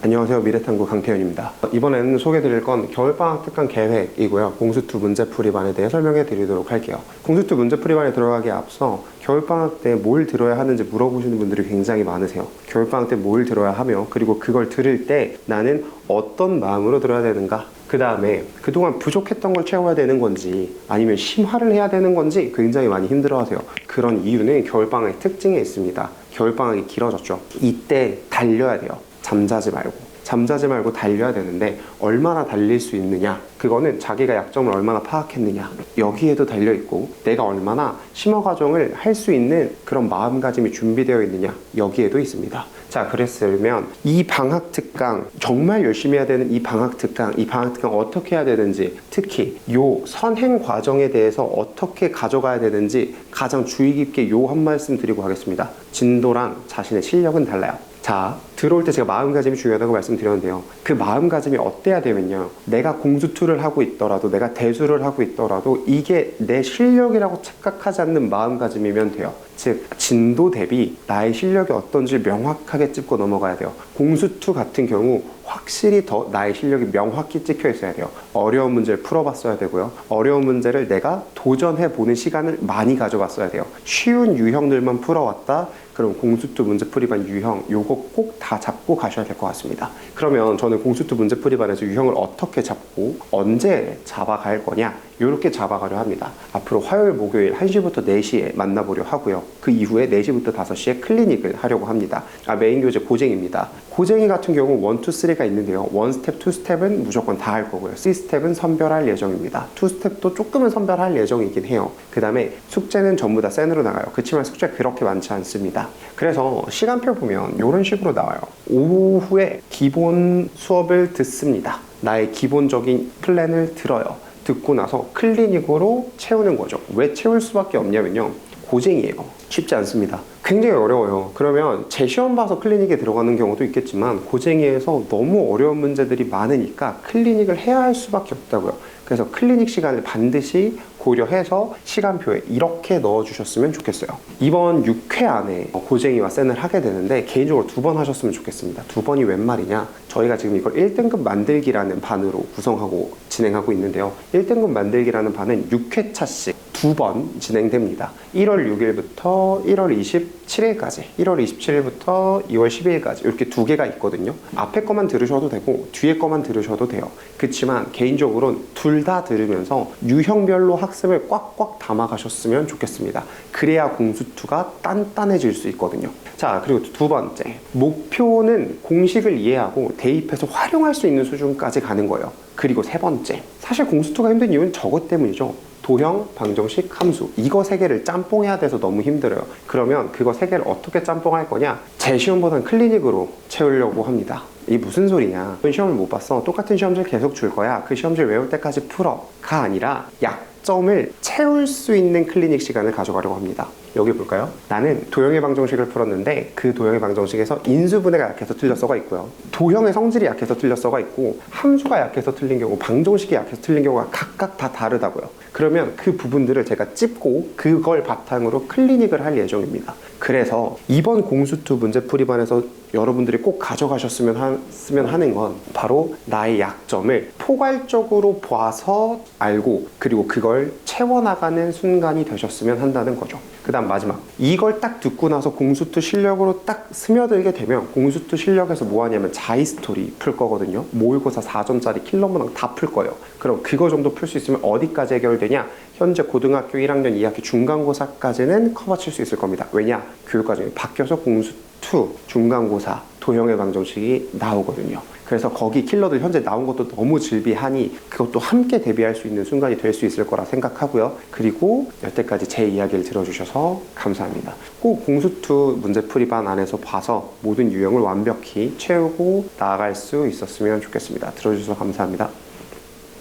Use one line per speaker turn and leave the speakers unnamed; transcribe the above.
안녕하세요. 미래탐구 강태현입니다. 이번에는 소개드릴 건 겨울방학 특강 계획이고요. 공수투 문제 풀이반에 대해 설명해 드리도록 할게요. 공수투 문제 풀이반에 들어가기에 앞서 겨울방학 때 뭘 들어야 하는지 물어보시는 분들이 굉장히 많으세요. 겨울방학 때 뭘 들어야 하며 그리고 그걸 들을 때 나는 어떤 마음으로 들어야 되는가? 그 다음에 그동안 부족했던 걸 채워야 되는 건지 아니면 심화를 해야 되는 건지 굉장히 많이 힘들어 하세요. 그런 이유는 겨울방학의 특징에 있습니다. 겨울방학이 길어졌죠. 이때 달려야 돼요 잠자지 말고 잠자지 말고 달려야 되는데 얼마나 달릴 수 있느냐. 그거는 자기가 약점을 얼마나 파악했느냐. 여기에도 달려 있고 내가 얼마나 심화 과정을 할 수 있는 그런 마음가짐이 준비되어 있느냐. 여기에도 있습니다. 자 그랬으면 이 방학 특강 정말 열심히 해야 되는 이 방학 특강 이 방학 특강 어떻게 해야 되는지 특히 요 선행 과정에 대해서 어떻게 가져가야 되는지 가장 주의 깊게 요 한 말씀 드리고 가겠습니다. 진도랑 자신의 실력은 달라요 자, 들어올 때 제가 마음가짐이 중요하다고 말씀드렸는데요. 그 마음가짐이 어때야 되면요. 내가 공수투를 하고 있더라도, 내가 대수를 하고 있더라도, 이게 내 실력이라고 착각하지 않는 마음가짐이면 돼요. 즉, 진도 대비 나의 실력이 어떤지 명확하게 짚고 넘어가야 돼요. 공수투 같은 경우 확실히 더 나의 실력이 명확히 찍혀 있어야 돼요. 어려운 문제를 풀어봤어야 되고요. 어려운 문제를 내가 도전해보는 시간을 많이 가져봤어야 돼요. 쉬운 유형들만 풀어왔다. 그럼 공수투 문제풀이반 유형 요거 꼭 다 잡고 가셔야 될 것 같습니다. 그러면 저는 공수투 문제풀이반에서 유형을 어떻게 잡고 언제 잡아갈 거냐 이렇게 잡아가려 합니다. 앞으로 화요일, 목요일 1시부터 4시에 만나보려 하고요. 그 이후에 4시부터 5시에 클리닉을 하려고 합니다. 아, 메인 교재 고쟁입니다. 고쟁이 같은 경우 1, 2, 3가 있는데요. 1 스텝, 2 스텝은 무조건 다 할 거고요. 3 스텝은 선별할 예정입니다. 2 스텝도 조금은 선별할 예정이긴 해요. 그 다음에 숙제는 전부 다 센으로 나가요. 그렇지만 숙제 그렇게 많지 않습니다. 그래서 시간표 보면 이런 식으로 나와요. 오후에 기본 수업을 듣습니다. 나의 기본적인 플랜을 들어요. 듣고 나서 클리닉으로 채우는 거죠. 왜 채울 수밖에 없냐면요. 고쟁이에요. 쉽지 않습니다. 굉장히 어려워요. 그러면 제 시험 봐서 클리닉에 들어가는 경우도 있겠지만 고쟁이에서 너무 어려운 문제들이 많으니까 클리닉을 해야 할 수밖에 없다고요. 그래서 클리닉 시간을 반드시 고려해서 시간표에 이렇게 넣어주셨으면 좋겠어요. 이번 6회 안에 고쟁이와 센을 하게 되는데 개인적으로 두 번 하셨으면 좋겠습니다. 두 번이 웬 말이냐? 저희가 지금 이걸 1등급 만들기라는 반으로 구성하고 진행하고 있는데요. 1등급 만들기라는 반은 6회차씩 두 번 진행됩니다. 1월 6일부터 1월 27일까지, 1월 27일부터 2월 12일까지 이렇게 두 개가 있거든요. 앞에 거만 들으셔도 되고 뒤에 거만 들으셔도 돼요. 그렇지만 개인적으로는 둘 다 들으면서 유형별로 학습을 꽉꽉 담아가셨으면 좋겠습니다. 그래야 공수투가 단단해질 수 있거든요. 자, 그리고 두 번째. 목표는 공식을 이해하고 대입해서 활용할 수 있는 수준까지 가는 거예요. 그리고 세 번째. 사실 공수투가 힘든 이유는 저것 때문이죠. 도형, 방정식, 함수 이거 세 개를 짬뽕해야 돼서 너무 힘들어요. 그러면 그거 세 개를 어떻게 짬뽕할 거냐? 제 시험보다는 클리닉으로 채우려고 합니다. 이 무슨 소리냐? 시험을 못 봤어. 똑같은 시험지를 계속 줄 거야. 그 시험지 외울 때까지 풀어 가 아니라 약 점을 채울 수 있는 클리닉 시간을 가져가려고 합니다. 여기 볼까요? 나는 도형의 방정식을 풀었는데 그 도형의 방정식에서 인수분해가 약해서 틀렸어가 있고요. 도형의 성질이 약해서 틀렸어가 있고 함수가 약해서 틀린 경우, 방정식이 약해서 틀린 경우가 각각 다 다르다고요. 그러면 그 부분들을 제가 찝고 그걸 바탕으로 클리닉을 할 예정입니다. 그래서 이번 공수투 문제 풀이반에서 여러분들이 꼭 가져가셨으면 하, 쓰면 하는 건 바로 나의 약점을 포괄적으로 봐서 알고 그리고 그걸 채워나가는 순간이 되셨으면 한다는 거죠. 그 다음 마지막. 이걸 딱 듣고 나서 공수투 실력으로 딱 스며들게 되면 공수투 실력에서 뭐 하냐면 자이 스토리 풀 거거든요. 모의고사 4점짜리 킬러 문항 다 풀 거예요. 그럼 그거 정도 풀 수 있으면 어디까지 해결되냐? 현재 고등학교 1학년 2학기 중간고사까지는 커버 칠 수 있을 겁니다. 왜냐? 교육과정이 바뀌어서 공수투 중간고사 도형의 방정식이 나오거든요 그래서 거기 킬러들 현재 나온 것도 너무 질비하니 그것도 함께 대비할 수 있는 순간이 될 수 있을 거라 생각하고요. 그리고 여태까지 제 이야기를 들어주셔서 감사합니다. 꼭 공수투 문제풀이반 안에서 봐서 모든 유형을 완벽히 채우고 나아갈 수 있었으면 좋겠습니다. 들어주셔서 감사합니다.